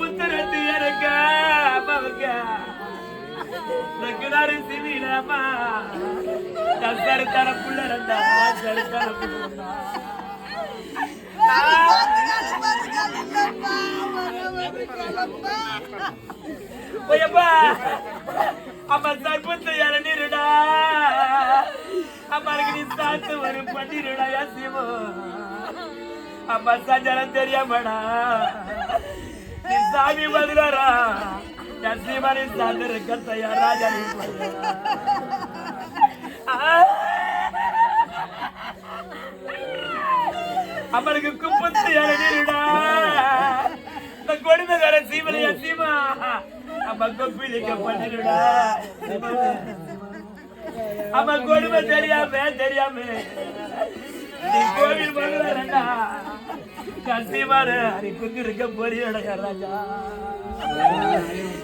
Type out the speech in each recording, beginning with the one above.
முத்துரத்து இருக்க அம்மாவுக்க. நக்குனாரு சிவிடாமா தசரு தர புள்ள ரெண்டா சரி தர புள்ள ரெண்டா. அம்மா சர்பத்து இறண்டிருடா அம்மாளுக்கு நீ சாத்து ஒரு பண்ணிருடா யாசிமோ அம்மா சஞ்சலம் தெரியாமடா. சாமி பதிலாரா யாசிமாரி சாந்தரு கத்தையா ராஜா நீ குப்பத்து இறங்கிருடா இந்த கொடுமைக்கார சீமலையா சீமா. அம்மா கொப்பிலிக்க பண்ணிருடா. அம்மா கொடுமை தெரியாம தெரியாம. நீ கோவில் மதுரா கசிமாரு அரி இருக்க போறியடா ராஜா.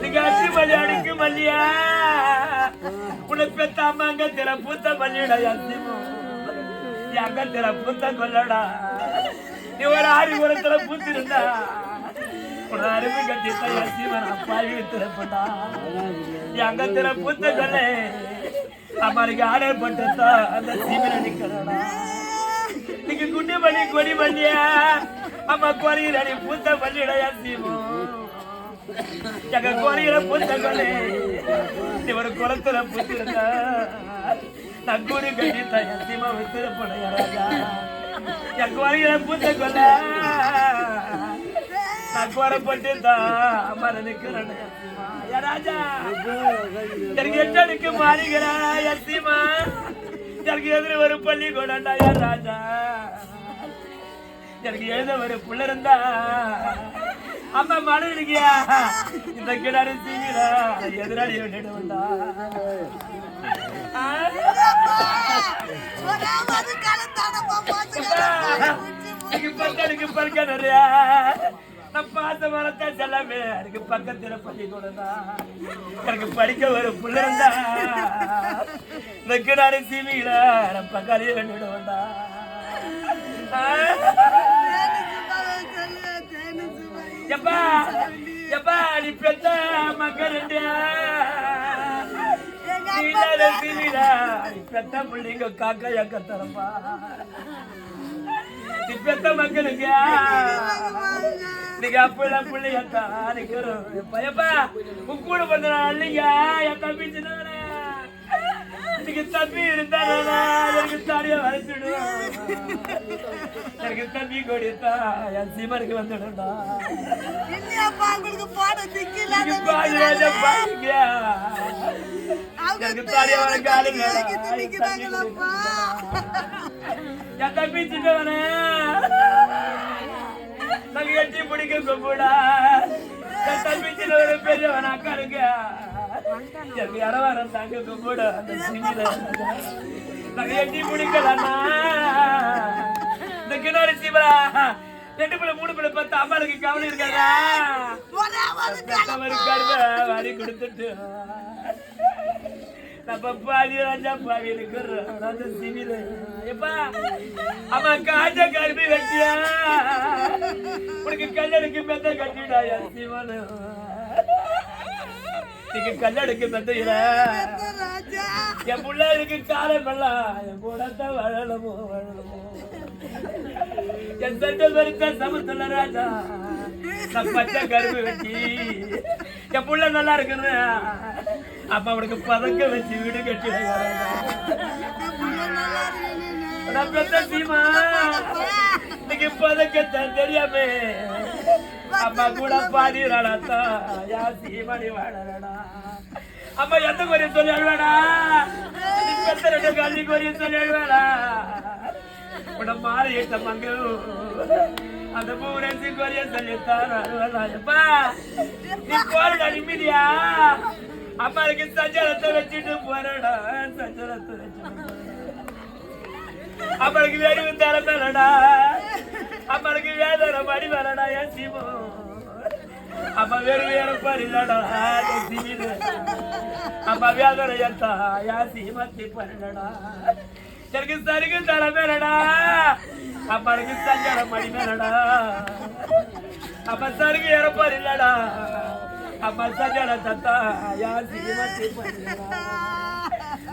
நீங்க மல்லி அடிக்கு மல்லியா? உன்னை பெத்த அங்க திற பூத்த மல்லியடா அசிமோ எங்க திற பூத்த கொல்லடா. நீ ஒரு ஆரி உரத்துல பூத்திருந்தா ஒரு அருமை கட்டி அசிமன் அப்பாவி திறப்பட்டா. எங்க திற பூத்த கொல்ல. அம்மாருக்கு ஆர்டர் போட்டுத்தா அந்த சீமனை நிக்கிறடா நீங்க குட்டி பண்ணி கொடி பண்ணியா அம்மா கொரியிறடி பூத்த பள்ளிடையா சீமோ எங்க கொரியில பூத்த கொலை. நீ ஒரு குளத்துல பூத்திருந்தா. நான் கூடி கட்டி தயா சீமா வித்திரப்படைய ராஜா என் கொரியில பூத்த கொலை. நான் குறப்பட்டு தான் அம்மா நிக்கிறேன் யா ராஜா எனக்கு எட்டடுக்கு மாறுகிறா யசிமா. எனக்கு எதிர ஒரு பள்ளி கொண்டாண்டா யா ராஜா. எனக்கு எழுத ஒரு புள்ள இருந்தா அம்மா மனு இருக்கியா இந்த கிணறு சீரா எதிராளி விட்டுடுவா எனக்கு பக்கத்துக்கு பக்க நிறையா நான் பார்த்த மரத்தை செல்லமே எனக்கு பக்கத்துல பள்ளி தான் எனக்கு படிக்க ஒரு புள்ள இருந்தா. இந்த கிணறு சீமியில நான் பக்காளியே விட்டுடுவா எப்பா எப்பா நீ பெத்த மக்களுடைய பெத்த? பிள்ளைங்க காக்கா எக்க தரப்பா? நீ பெத்த மக்களுக்கு நீங்க அப்பள பிள்ளையத்தா நிக்கிறோம் எப்பா உன் கூட பண்ண இல்லைங்க என் தம்பி சின்னவனே எனக்கு தம்பி இருந்தா எனக்கு தாடியா வளர்த்துடும் எனக்கு தம்பி கொடுத்தா என் சீமனுக்கு வந்துடும்டா. எனக்கு தாடியா வளர்க்க ஆளுங்க. என் தம்பி சின்னவனே. நாங்க எட்டி பிடிக்க கொம்புடா. என் தம்பி சின்னவனே பெரியவன் அக்கா இருக்க எனக்கு இடவாரம் தாங்க கொம்புடா அந்த சிங்கில நாங்க எட்டி பிடிக்கலண்ணா. இந்த கிணறு சிவரா ரெண்டு பிள்ளை மூணு பிள்ளை பத்து அம்மாளுக்கு கவலை இருக்காதா? பெத்தவருக்கு கருவை வாரி கொடுத்துட்டு. நம்ம பாதி ராஜா பாவி இருக்கிறோம் அந்த சிவில எப்பா அம்மா காஞ்ச கருவி வெட்டியா? உனக்கு கல்லடுக்கு மெத்த கட்டிடா என் சிவனு. நீங்க கல்லடுக்கு மெத்தையில என் பிள்ளைகளுக்கு காலம் எல்லாம் என் கூடத்த வளரமோ வளரமோ என் சட்ட பெருத்த சமத்துல ராஜா. நான் பச்சை கரும்பு வெட்டி. என் புள்ள நல்லா இருக்குன்னு. அப்ப அவனுக்கு பதக்க வச்சு வீடு கட்டி நான் பெத்த சீமா. இன்னைக்கு பதக்கத்தை தெரியாம. அம்மா கூட பாடிறாடா யா சீமணி வாழறடா அம்மா எந்த குறைய சொல்லி அழுவாடா நீ பெத்த ரெண்டு கல்வி குறைய சொல்லி அழுவாடா உன மாறி இட்ட மங்கு. அந்த பூரசி குறைய சொல்லித்தான் அழுவலாப்பா நீ போறடா நிம்மதியா? அம்மாளுக்கு சஞ்சலத்தை வச்சுட்டு போறடா. சஞ்சலத்தை வச்சுட்டு அவளுக்கு அம்மளுக்கு தரப்படா தரப்பலடா வேதனை மடி வரடா என் சிவம் அம்மா வெறு வேற பரிலடா சீமு? அம்மா வேதனை எத்தா யா சீமத்தி பரிலடா எனக்கு சருகு தர மேலடா அம்மளுக்கு சஞ்சல மணி மேலடா. அப்ப சருகு இறப்பார் இல்லடா அப்ப சஞ்சல தத்தா யா சீமா சீமா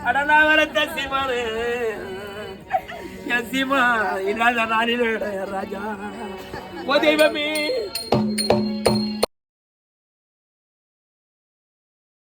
அட நான் வர தசிமாரு என் சீமா இல்லாத நாளில் ராஜா. ஓ தெய்வமே.